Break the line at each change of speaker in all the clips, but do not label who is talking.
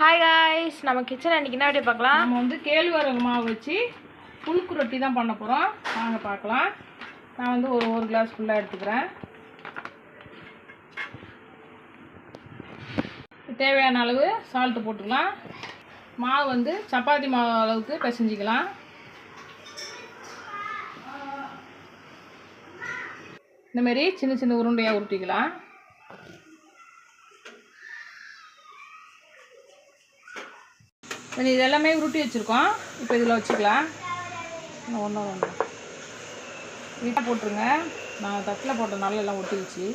Hi guys நம்ம kitchen அன்றைக்கி என்ன பார்க்கலாம்?
நம்ம வந்து கேழ்வரகு மாவு வச்சு புழுக்கு ரொட்டி தான் பண்ண போகிறோம் வாங்க பார்க்கலாம். நான் வந்து ஒரு ஒரு கிளாஸ் ஃபுல்லாக எடுத்துக்கிறேன். தேவையான அளவு சால்ட்டு போட்டுக்கலாம். மாவு வந்து சப்பாத்தி மாவு அளவுக்கு பிசைஞ்சிக்கலாம். இந்தமாரி சின்ன சின்ன உருண்டையாக உருட்டிக்கலாம். சரி இது எல்லாமே உருட்டி வச்சுருக்கோம். இப்போ இதில் வச்சுக்கலாம். இன்னும் ஒன்றும் ஒன்று வீட்டை போட்டுருங்க. நான் தட்டில் போட்டனால எல்லாம் ஒட்டிடுச்சு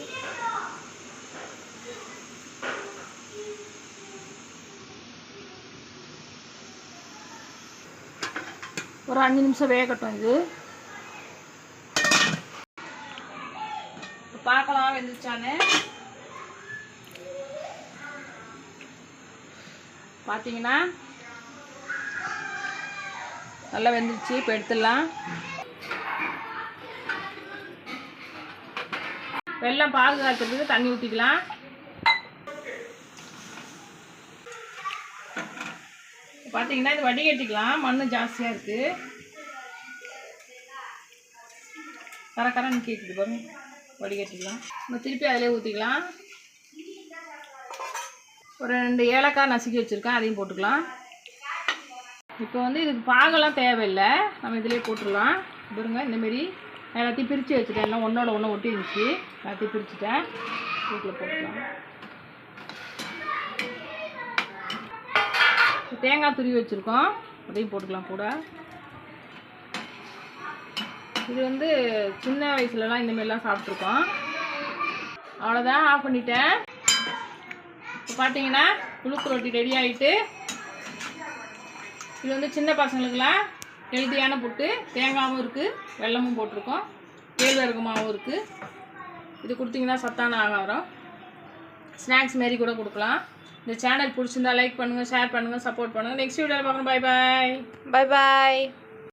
ஒரு அஞ்சு நிமிஷம் வேகட்டும் இது. பார்க்கலாம் வெந்துச்சான்னு பார்த்தீங்கன்னா நல்லா வெந்துருச்சு. இப்போ எடுத்துடலாம். வெள்ளம் பாகு தண்ணி ஊற்றிக்கலாம் பார்த்தீங்கன்னா இது வடிகட்டிக்கலாம். மண் ஜாஸ்தியாக இருக்குது கர கரன்னு கேட்குது பாருங்க. வடிகட்டிக்கலாம். நம்ம திருப்பி அதிலே ஊற்றிக்கலாம் ஒரு ரெண்டு ஏலக்காய் நசுக்கி வச்சுருக்கேன். அதையும் போட்டுக்கலாம். இப்போ வந்து இதுக்கு பாகெல்லாம் தேவையில்லை. நம்ம இதிலே போட்டுடலாம். பாருங்க இந்தமாரி எல்லாத்தையும் பிரித்து வச்சுட்டேன். எல்லாம் ஒன்றோட ஒன்று ஒட்டி இருந்துச்சு எல்லாத்தையும் பிரிச்சுட்டேன். வீட்டில் போட்டுக்கலாம். தேங்காய் துருவி வச்சுருக்கோம். அதையும் போட்டுக்கலாம் கூட. இது வந்து சின்ன வயசுலலாம் இந்தமாரிலாம் சாப்பிட்ருக்கோம் அவ்வளோதான் ஆஃப் பண்ணிட்டேன். இப்போ பார்த்தீங்கன்னா புழுக்கு ரொட்டி ரெடி ஆகிட்டு இது வந்து சின்ன பசங்களுக்கெல்லாம் ஹெல்த்தியான புட்டு. தேங்காயும் இருக்குது வெல்லமும் போட்டிருக்கோம். கேழ்வரகு மாவும் இருக்குது இது கொடுத்தீங்கன்னா சத்தான ஆகாரம். ஸ்நாக்ஸ் மாரி கூட கொடுக்கலாம். இந்த சேனல் பிடிச்சிருந்தா லைக் பண்ணுங்கள் ஷேர் பண்ணுங்கள் சப்போர்ட் பண்ணுங்கள் நெக்ஸ்ட் வீடியோவில் பார்க்குறோம் பை பாய்
பை பாய்